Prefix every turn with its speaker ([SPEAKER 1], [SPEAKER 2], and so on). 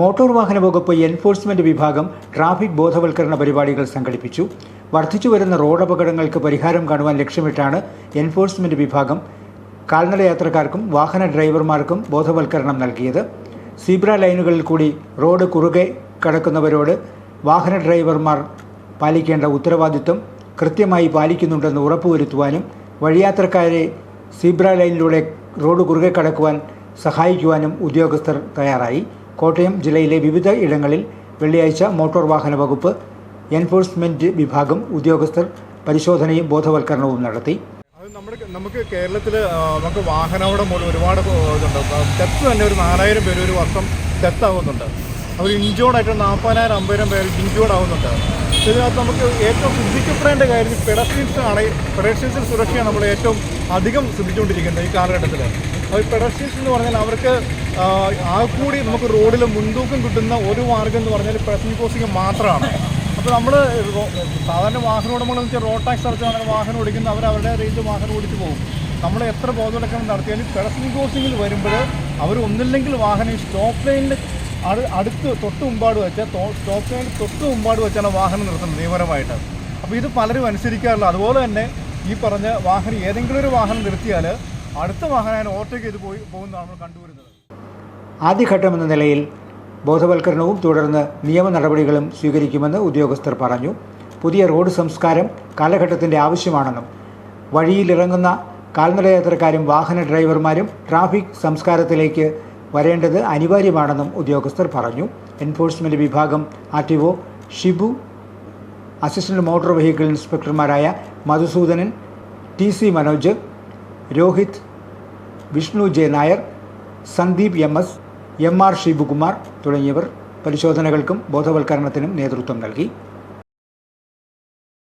[SPEAKER 1] Motor വാഹന വകുപ്പ് enforcement വിഭാഗം ട്രാഫിക് ബോധവൽക്കരണ പരിപാടികൾ സംഘടിപ്പിച്ചു. വർദ്ധിച്ചു വരുന്ന റോഡ് അപകടങ്ങൾക്ക് പരിഹാരം കാണുവാൻ ലക്ഷ്യമിട്ടാണ് എൻഫോഴ്സ്മെന്റ് വിഭാഗം കാൽനട യാത്രക്കാർക്കും വാഹന ഡ്രൈവർമാർക്കും ബോധവൽക്കരണം നൽകിയത്. സീബ്ര ലൈനുകളിൽ കൂടി റോഡ് കുറുകെ കടക്കുന്നവരോട് വാഹന ഡ്രൈവർമാർ പാലിക്കേണ്ട ഉത്തരവാദിത്വം കൃത്യമായി പാലിക്കുന്നുണ്ടെന്ന് ഉറപ്പുവരുത്തുവാനും വഴിയാത്രക്കാരെ സീബ്ര ലൈനിലൂടെ റോഡ് കുറുകെ കടക്കുവാൻ സഹായിക്കുവാനും ഉദ്യോഗസ്ഥർ തയ്യാറായി. കോട്ടയം ജില്ലയിലെ വിവിധ ഇടങ്ങളിൽ വെള്ളിയാഴ്ച മോട്ടോർ വാഹന വകുപ്പ് എൻഫോഴ്സ്മെന്റ് വിഭാഗം ഉദ്യോഗസ്ഥർ പരിശോധനയും ബോധവൽക്കരണവും നടത്തി.
[SPEAKER 2] നമുക്ക് കേരളത്തിൽ നമുക്ക് വാഹനവിടെ മൂലം ഒരുപാട് ഇതുണ്ട്. തെത്ത് തന്നെ ഒരു നാലായിരം പേര് ഒരു വർഷം തെത്താവുന്നുണ്ട് അവർ ഇഞ്ചോർഡായിട്ട് നാൽപ്പതിനായിരം അമ്പതിനായിരം പേര് ഇഞ്ചോർഡ് ആവുന്നുണ്ട് ഇതിനകത്ത് നമുക്ക് ഏറ്റവും ശ്രദ്ധിക്കപ്പെടേണ്ട കാര്യം പെഡസ്റ്റീൻസാണ് ആണ്. പെഡസ്ട്രിയൻസിൽ സുരക്ഷയാണ് നമ്മൾ ഏറ്റവും അധികം ശ്രദ്ധിച്ചുകൊണ്ടിരിക്കുന്നത് ഈ കാലഘട്ടത്തിൽ അപ്പോൾ പെഡസ്ട്രിയൻസ് എന്ന് പറഞ്ഞാൽ അവർക്ക് ആ, കൂടി നമുക്ക് റോഡിൽ മുൻതൂക്കം കിട്ടുന്ന ഒരു മാർഗം എന്ന് പറഞ്ഞാൽ പെഡസ്റ്റീൻ ക്രോസിംഗ് മാത്രമാണ്. അപ്പോൾ നമ്മൾ സാധാരണ വാഹന ഉടമകളെന്ന് വെച്ചാൽ റോഡ് ടാക്സ് അടച്ചാണ് വാഹനം ഓടിക്കുന്നത് അവർ അവരുടെ റേഞ്ച് വാഹനം ഓടിച്ച് പോകും. നമ്മൾ എത്ര ബോധവൽക്കരണം നടത്തിയാലും പെഡസ്റ്റീൻ ക്രോസിങ്ങിൽ വരുമ്പോൾ അവർ ഒന്നില്ലെങ്കിൽ വാഹനം സ്റ്റോപ്പ് ലൈനിൽ അടുത്ത് തൊട്ട് മുമ്പാട് വെച്ചാൽ സ്റ്റോപ്പ് ലൈൻ തൊട്ട് മുമ്പാട് വെച്ചാണ് വാഹനം നിർത്തുന്നത് നിയമപരമായിട്ട്. അപ്പോൾ ഇത് പലരും അനുസരിക്കാറില്ല. അതുപോലെ തന്നെ ഈ പറഞ്ഞ വാഹനം ഏതെങ്കിലും ഒരു വാഹനം നിർത്തിയാൽ അടുത്ത വാഹനം ഓവർടേക്ക് ചെയ്ത് പോയി പോകുന്നതാണ് നമ്മൾ കണ്ടുവരുന്നത്.
[SPEAKER 1] ആദ്യഘട്ടമെന്ന നിലയിൽ ബോധവൽക്കരണവും തുടർന്ന് നിയമ നടപടികളും സ്വീകരിക്കുമെന്ന് ഉദ്യോഗസ്ഥർ പറഞ്ഞു. പുതിയ റോഡ് സംസ്കാരം കാലഘട്ടത്തിന്റെ ആവശ്യമാണെന്നും വഴിയിലിറങ്ങുന്ന കാൽനടയാത്രക്കാരും വാഹന ഡ്രൈവർമാരും ട്രാഫിക് സംസ്കാരത്തിലേക്ക് വരേണ്ടത് അനിവാര്യമാണെന്നും ഉദ്യോഗസ്ഥർ പറഞ്ഞു. എൻഫോഴ്സ്മെന്റ് വിഭാഗം R T O Shibu assistant motor vehicle ഇൻസ്പെക്ടർമാരായ Madhusoodanan T C Manoj Rohit Vishnu J Nair Sandeep M S M R Shibukumar തുടങ്ങിയവർ പരിശോധനകൾക്കും ബോധവൽക്കരണത്തിനും നേതൃത്വം നൽകി.